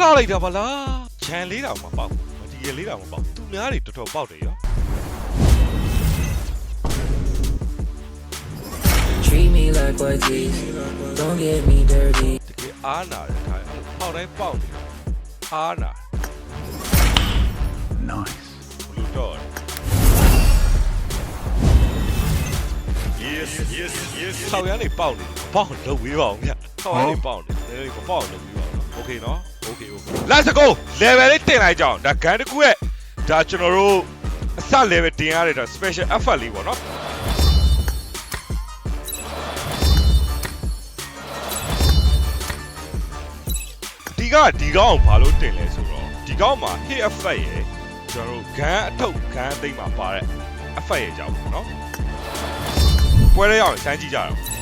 လှလိုက်တာပါလားဂျန်လေးတောင်မပေါက်မဒီရလေးတောင်မပေါက်သူများတွေတော်တော်ပေါက်တယ်ရော Treat me like what these Don't get me dirty တကယ်အားနာတယ်ထားတယ်ပေါက်တိုင်းပေါက်တယ်အားနာ Nice ဘလူတော့ Yes yes yes ဆောက်ရမ်းနေပေါက်နေပေါက်လုံးဝေးပါအောင်ဗျဆောက်ရမ်းနေပေါက်နေလေပေါက်လုံးဝေးပါအောင် Okay နော် Okay okay Let's go level လေးတင်လိုက်ကြအောင်ဒါဂန်တစ်ခုရဲ့ဒါကျွန်တော်တို့အစ level တင်ရတဲ့ဒါ special effort လေးပေါ့နော်ဒီကဒီကောင်းကိုဘာလို့တင်လဲဆိုတော့ဒီကောင်းမှာ hit effect ရယ်ကျွန်တော်တို့ gun အထုပ် gun အသိမ်းမှာပါတဲ့ effect ရယ်ကြောင့်ပေါ့နော်ပွဲရဲအောင်စမ်းကြည့်ကြတော့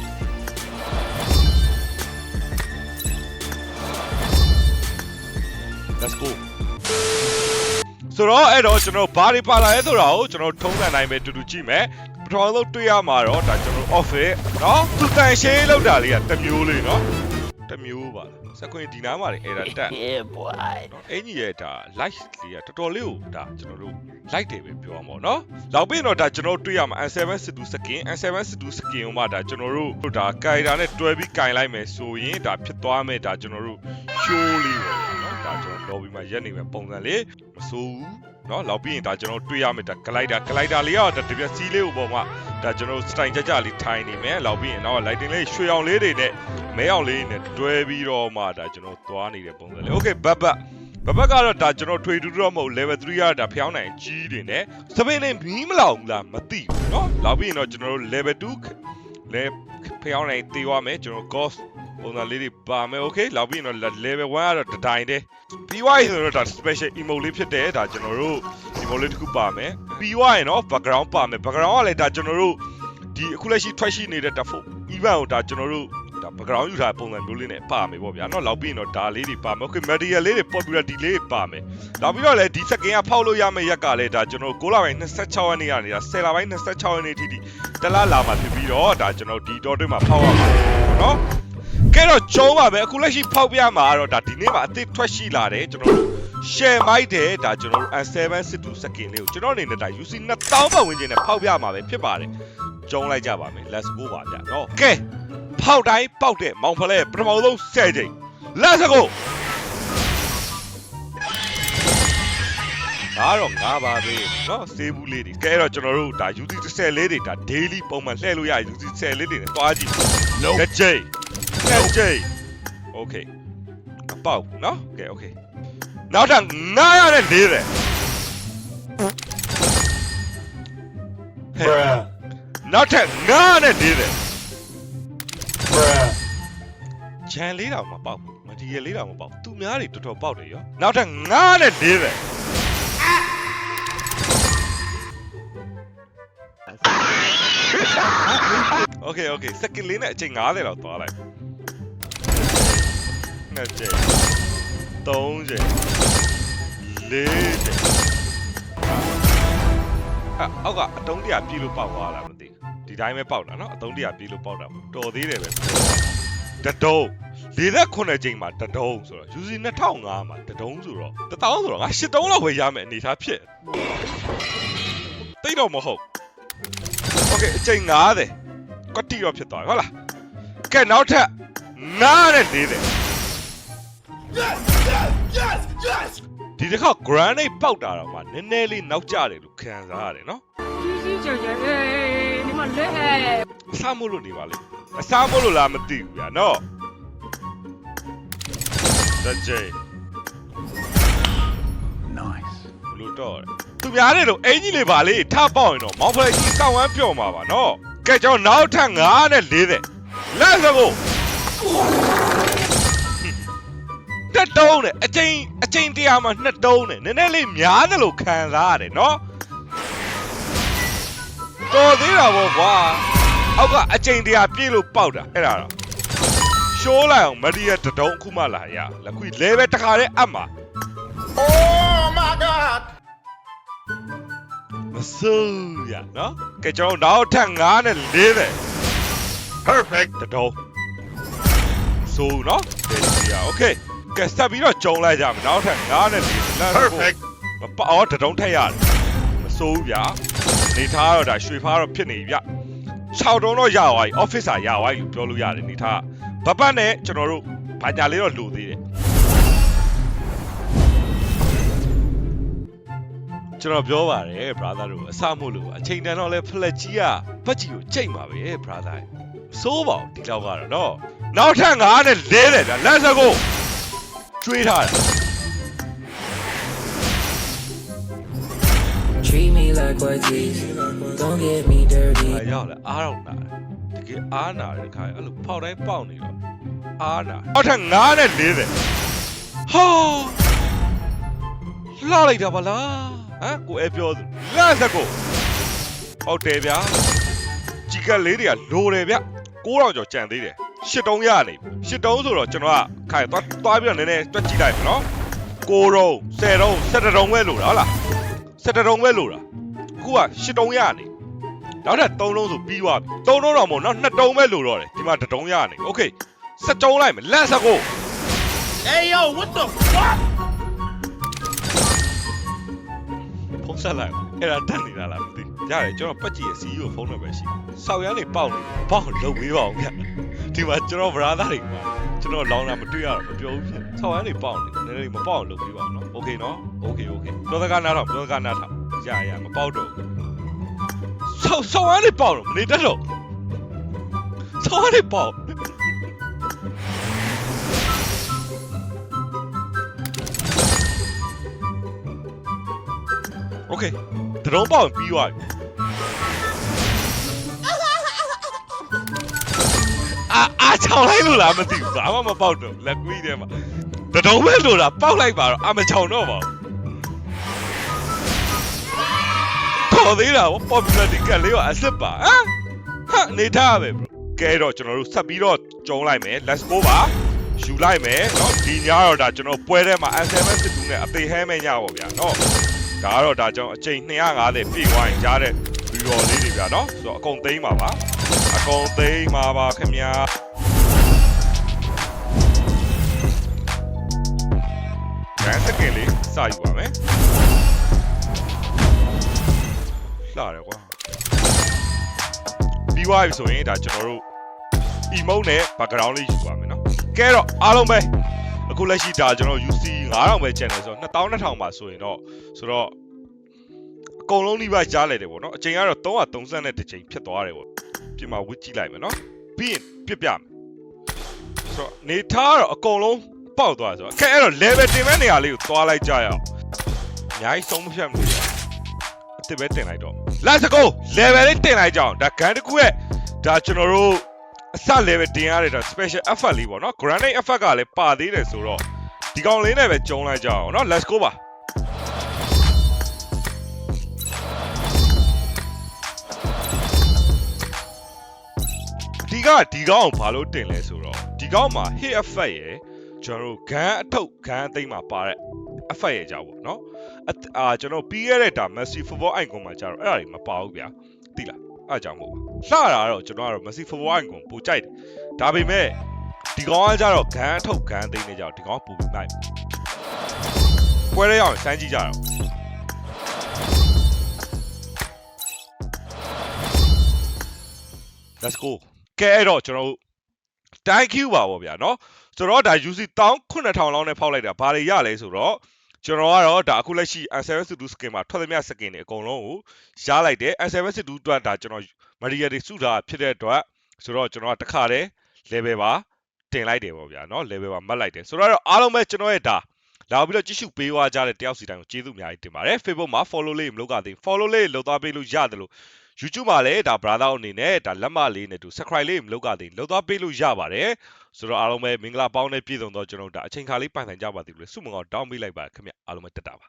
go ဆိုတော့အဲ့တော့ကျွန်တော်ဘာတွေပါလာလဲဆိုတာကိုကျွန်တော်ထုံးစံတိုင်းပဲတူတူကြည့်မယ်ပထမဆုံးတွေ့ရမှာတော့ဒါကျွန်တော် office เนาะသူတန်ရှင်းလောက်တာလေးကတစ်မျိုးလေးเนาะတစ်မျိုးပါလား စကွင်းဒီနားမှာလေအဲ့ဒါတက် Yeah, boy. နော်အင်ကြီးရဲ့ဒါ light လေးကတော်တော်လေးကိုဒါကျွန်တော်တို့ light တယ်ပဲပြောအောင်ပေါ့နော်နောက်ပြီးတော့ဒါကျွန်တော်တို့တွေ့ရမှာ N7 62 skin N7 62 skin ကိုမှဒါကျွန်တော်တို့ဒါ character နဲ့တွဲပြီးကင်လိုက်မယ်ဆိုရင်ဒါဖြစ်သွားမယ်ဒါကျွန်တော်တို့ show လေးပေါ့နော်ဒါကျွန်တော် lobby မှာရက်နေမယ်ပုံစံလေးမစိုးဘူးနော်နောက်ပြီးရင်ဒါကျွန်တော်တွေ့ရမယ်ဒါ glider glider လေးကဒါတပြက်စီးလေးကိုပေါ့မှာဒါကျွန်တော် style ကြကြလေးထိုင်နေမယ်နောက်ပြီးရင်တော့ lighting လေးရွှေအောင်လေးတွေနဲ့ မဲအောင်လေးတွေနဲ့တွဲပြီးတော့မှဒါကျွန်တော်သွားနေတဲ့ပုံစံလေး okay ဘတ်ဘတ် ဘဘက်ကတော့ဒါကျွန်တော်ထွေတူတော့မဟုတ် level 3ကဒါဖျောင်းနိုင်ကြီးတယ်နဲ့စပင်းနဲ့မီးမလောင်ဘူးလားမသိဘူးเนาะနောက်ပြီးရင်တော့ကျွန်တော်တို့ level 2လဲဖျောင်းနိုင်တေးသွားမယ်ကျွန်တော် ghost ပုံစံလေးတွေပါမယ် okay နောက်ပြီးရင်တော့ level 1ကတော့တတိုင်းတဲ့ပြီးွားရင်ဆိုတော့ဒါ special emote လေးဖြစ်တယ်ဒါကျွန်တော်တို့ emote လေးတစ်ခုပါမယ်ပြီးွားရင်တော့ background ပါမယ် background ကလည်းဒါကျွန်တော်တို့ဒီအခုလက်ရှိထွက်ရှိနေတဲ့ default event ကိုဒါကျွန်တော်တို့ ဒါ background ယူထားတဲ့ပုံစံမျိုးလေးနဲ့ပါမယ်ပေါ့ဗျာနော်လောက်ပြီးရင်တော့ဒါလေးတွေပါမယ် okay material လေးတွေ popular ဒီလေးတွေပါမယ်နောက်ပြီးတော့လည်းဒီ second ကဖောက်လို့ရမယ့်ရက်ကလည်းဒါကျွန်တော်9လပိုင်း26ရက်နေ့ကနေဒါ10လပိုင်း26ရက်နေ့ထိထိတလားလာမှာဖြစ်ပြီးတော့ဒါကျွန်တော်ဒီတော့တွင်းမှာဖောက်ရမှာနော်ကဲတော့ကျုံးပါပဲအခုလက်ရှိဖောက်ပြမှာတော့ဒါဒီနေ့မှာအသစ်ထွက်ရှိလာတယ်ကျွန်တော် share မိုက်တယ်ဒါကျွန်တော် N762 second လေးကိုကျွန်တော်အနေနဲ့ဒါ UC 2000ပတ်ဝန်းကျင်နဲ့ဖောက်ပြမှာပဲဖြစ်ပါတယ်ကျုံးလိုက်ကြပါမယ် let's go ပါဗျာနော်ကဲ ဖောက်တိုင်းပေါက်တဲ့မောင်ဖလဲပထမဆုံး10ချိန် let's go ဒါတော့ငါပါပဲเนาะစေးဘူးလေးတွေကဲတော့ကျွန်တော်တို့ဒါ UC 10လေးတွေဒါ daily ပုံမှန်လှည့်လို့ရ UC 10လေးတွေနဲ့တွားကြည့် Nope. တစ်ချိန်တစ်ချိန် okay အပေါက်เนาะကဲ okay နောက်ထပ်940 Bruh. နောက်ထပ်940 Bruh. ရန်လေးတောင်မပေါက်ဘူးမဒီရလေးတောင်မပေါက်သူများတွေတော်တော်ပေါက်တယ်ရောနောက်ထပ်ငားနဲ့လေးပဲโอเคโอเคစကင်လေးနဲ့အချိန်90လောက်သွားလိုက်နှစ်ချိန်3ချိန်4ချိန်ဟာအောက်ကအတုံးတရာပြေးလို့ပေါက်သွားတာမသိဘူးဒီတိုင်းပဲပေါက်တာเนาะအတုံးတရာပြေးလို့ပေါက်တာတော်သေးတယ်ပဲတတုံး 49ချိန်မှာတဒုံဆိုတော့ UC 2005မှာတဒုံဆိုတော့တတောင်းဆိုတော့ငါ8000လောက်ပဲရမယ်အနေထားဖြစ်တိတ်တော့မဟုတ် Okay အချိန်90ကွတိရောဖြစ်သွားပြီဟုတ်လားကဲနောက်ထပ်90 Yes yes yes yes ဒီတစ်ခါ granite ပောက်တာတော့မှနည်းနည်းလေးနောက်ကျတယ်လို့ခံစားရတယ်နော်စီးကြကြအေးဒီမှာလဲဆာမို့လို့နေပါလေအစားမို့လို့လားမသိဘူးဗျာနော် တကြိ Nice. ဘလို့တော့တယ်သူများတဲ့တော့အင်ကြီးလေးပါလေထပေါက်ရင်တော့မောင်ဖလိုက်ကြီးစောင်းဝမ်းပြော့မှာပါနော်ကဲကျွန်တော်နောက်ထပ်940လက်စကိုတက်တုံးနဲ့အချိန်အချိန်တရားမှာနှစ်တုံးနဲ့နည်းနည်းလေးများတယ်လို့ခံစားရတယ်နော်တော်သေးတာပေါ့ကွာအောက်ကအချိန်တရားပြည့်လို့ပေါက်တာအဲ့ဒါတော့ ရှိုးလိုက်အောင်မဒီရတတုံးအခုမှလာရလက်ခွေ level တခါတဲ့အပ်မှာ Oh my god မဆူရနော်ကဲကျွန်တော်နောက်ထပ်9နဲ့4ပဲ perfect တတုံးဆိုနော်ဒီစီရ okay ကဲစပ်ပြီးတော့ဂျုံလိုက်ကြမယ်နောက်ထပ်9နဲ့4လက် perfect မပေါ့အော်တတုံးထက်ရတယ်မဆိုးဘူးဗျာနေထားတော့ဒါရွှေဖားတော့ဖြစ်နေပြီဗျ6တုံးတော့ရသွားပြီ officer ရသွားပြီပြောလို့ရတယ်နေထား ဘပတ်နဲ့ကျွန်တော်တို့ဘာညာလေးတော့လိုသေးတယ်ကျွန်တော်ပြောပါတယ် brother တို့အစမို့လို့အချိန်တန်တော့လဲဖလက်ကြီးကဘက်ကြီးကိုကြိတ်မှာပဲ brother စိုးပါဦးဒီလောက်ကတော့နော်နောက်ထပ်9နဲ့4တယ်ဗျလက်စကိုကျွေးထားတာ Treat me like white tees. Don't get me dirty. အဲရောက်လာအားတော့နာတယ်တ ကယ်အားနာတယ်ခါအဲ့လိုဖောက်တိုင်းပေါက်နေတော့အားနာနောက်ထပ်9နဲ့40ဟာလှလိုက်တာပါလားဟမ်ကိုအဲပြောသူလက်စကိုဟုတ်တယ်ဗျာကြီးကလေးတွေကလိုတယ်ဗျ9000ကျော်ကြံသေးတယ်ရှစ်တုံးရနေရှစ်တုံးဆိုတော့ကျွန်တော်ကခိုင်သွားသွားပြီးတော့နည်းနည်းတွက်ကြည့်လိုက်မယ်နော်9တုံး10တုံး17တုံးပဲလိုတာဟုတ်လား17တုံးပဲလိုတာအခုကရှစ်တုံးရနေ နောက်ထပ်3လုံးဆိုပြီးသွားပြီ3လုံးတော့မဟုတ်နော်2တုံးပဲလိုတော့တယ်ဒီမှာတစ်တုံးရနေโอเคစက်ကြုံးလိုက်မယ်လက်စကို Hey yo, what the fuck? ဖုန်းဆက်လိုက်အဲ့ဒါတက်နေတာလားမသိဘူးရတယ်ကျွန်တော်ပတ်ကြည့်ရဲ့စီးကိုဖုန်းနံပါတ်ရှိဆောက်ရမ်းနေပေါက်နေပေါက်လုံဝေးပါအောင်ဗျဒီမှာကျွန်တော်ဗရာသားတွေမှာကျွန်တော်လောင်းတာမတွေ့ရတော့မပြောဘူးဖြစ်ဆောက်ရမ်းနေပေါက်နေနည်းနည်းမပေါက်အောင်လုပ်ပေးပါအောင်နော်โอเคနော်โอเคโอเคပြောစကားနားထောင်ပြောစကားနားထောင်ရရမပေါက်တော့ဘူး ဆောက်ဆောက်ရမ်းနေပေါက်တော့မနေတတ်တော့ဆောက်ရမ်းနေပေါက် โอเคတရုံးပေါက်ပြီးသွားပြီအာအာချောင်းလိုက်လို့လားမသိဘူးဘာမှမပေါက်တော့လက်ကွေးထဲမှာတရုံးပဲလို့လားပေါက်လိုက်ပါတော့အာမချောင်းတော့ပါဘူး ခေါ်သေးတာဗော popularity ကလေးကအစ်စ်ပါဟမ်ဟာနေထားပဲ bro ကဲတော့ကျွန်တော်တို့ဆက်ပြီးတော့ကျုံလိုက်မယ် let's go ပါယူလိုက်မယ်เนาะဒီညတော့ဒါကျွန်တော်ပွဲထဲမှာ S7 စစ်တူနဲ့အသေးဟဲမဲညပါဗျာเนาะ ဒါကတော့ဒါကြောင့်အချိန်250ပြည့်သွားရင်ကြားတဲ့ဗီဒီယိုလေးတွေဗျာနော်ဆိုတော့အကုန်သိမ်းပါပါအကုန်သိမ်းပါပါခင်ဗျာဒါစကင်လေးစယူပါမယ် လှတယ်ကွာပြီးသွားပြီဆိုရင်ဒါကျွန်တော်တို့ emote နဲ့ background လေးယူပါမယ်နော်ကဲတော့အားလုံးပဲအခုလက်ရှိဒါကျွန်တော် UC 9000ပဲ channel ဆိုတော့2200ပါဆိုရင်တော့ဆိုတော့အကုန်လုံးနှိပါကြားလိုက်တယ်ပေါ့နော်အချိန်ကတော့330နဲ့တစ်ချိန်ဖြစ်သွားတယ်ပေါ့ပြင်မှာဝစ်ကြည့်လိုက်မယ်နော်ပြီးရင်ပြစ်ပြမယ်ဆိုတော့နေထားတော့အကုန်လုံးပေါက်သွားတယ်ဆိုတော့ကဲအဲ့တော့ level တင်မဲ့နေရာလေးကိုသွားလိုက်ကြရအောင်အများကြီးဆုံးမဖြတ်မလို့အ စ်ပဲတင်လိုက်တော့ Let's go level လေးတင်လိုက်ကြအောင်ဒါဂန်တစ်ခုရဲ့ဒါကျွန်တော်တို့အစ level တင်ရတဲ့ဒါ special effort လေးပေါ့နော် granite effort ကလည်းပါသေးတယ်ဆိုတော့ဒီကောင်လေးနဲ့ပဲကျုံလိုက်ကြအောင်နော် Let's go ပါဒီကဒီကောင်ကိုဘာလို့တင်လဲဆိုတော့ဒီကောင်မှာ hit effect ရယ်ကျွန်တော်တို့ gun အထုပ် gun အသိမ်းမှာပါတဲ့ effect ရယ်ကြောက်ပေါ့နော် အအာကျွန်တော်ပြီးခဲ့တဲ့ဒါ Messi football icon မှာကျတော့အဲ့ဒါတွေမပါဘူးဗျာသိလားအဲ့ဒါကြောင့်မို့ပါလှတာတော့ကျွန်တော်ကတော့ Messi football icon ပိုကြိုက်တယ်ဒါပေမဲ့ဒီကောင်ကကျတော့ gun အထုပ် gun အသိမ်းနေကြတော့ဒီကောင်ကပူပြီးနိုင်ပွဲရဲအောင်စမ်းကြည့်ကြတော့ let's go ကဲအဲ့တော့ကျွန်တော်တို့ thank you ပါဗောဗျာเนาะဆိုတော့ဒါ UC 19000လောက်နဲ့ဖောက်လိုက်တာဘာတွေရလဲဆိုတော့ ကျွန်တော်ကတော့ဒါအခုလက်ရှိ N762 skin မှာထွက်သမျှ skin တွေအကုန်လုံးကိုရလိုက်တယ် N762 အတွက်ဒါကျွန်တော် material တွေစုထားဖြစ်တဲ့အတွက်ဆိုတော့ကျွန်တော်ကတစ်ခါတည်း level ပါတင်လိုက်တယ်ဗောဗျာเนาะ level ပါမှတ်လိုက်တယ်ဆိုတော့အားလုံးပဲကျွန်တော်ရဲ့ဒါလာပြီးတော့ကြည့်ရှုပေးသွားကြတဲ့တယောက်စီတိုင်းကိုကျေးဇူးအများကြီးတင်ပါတယ် Facebook မှာ follow လေးမလုပ်ကြသေးဘူး follow လေးလုပ်သွားပေးလို့ရတယ်လို့ YouTube မှာလည်းဒါ brother အနေနဲ့ဒါလက်မလေးနဲ့တူ subscribe လေးမလုပ်ကြသေးဘူးလုပ်သွားပေးလို့ရပါတယ်ဆိုတော့အားလုံးပဲမင်္ဂလာပေါင်းနဲ့ပြည့်စုံတော့ကျွန်တော်တို့ဒါအချိန်ခါလေးပိုင်ဆိုင်ကြပါသေးလို့ဆုမကောင်းတောင်းပေးလိုက်ပါခင်ဗျအားလုံးပဲတက်တာပါ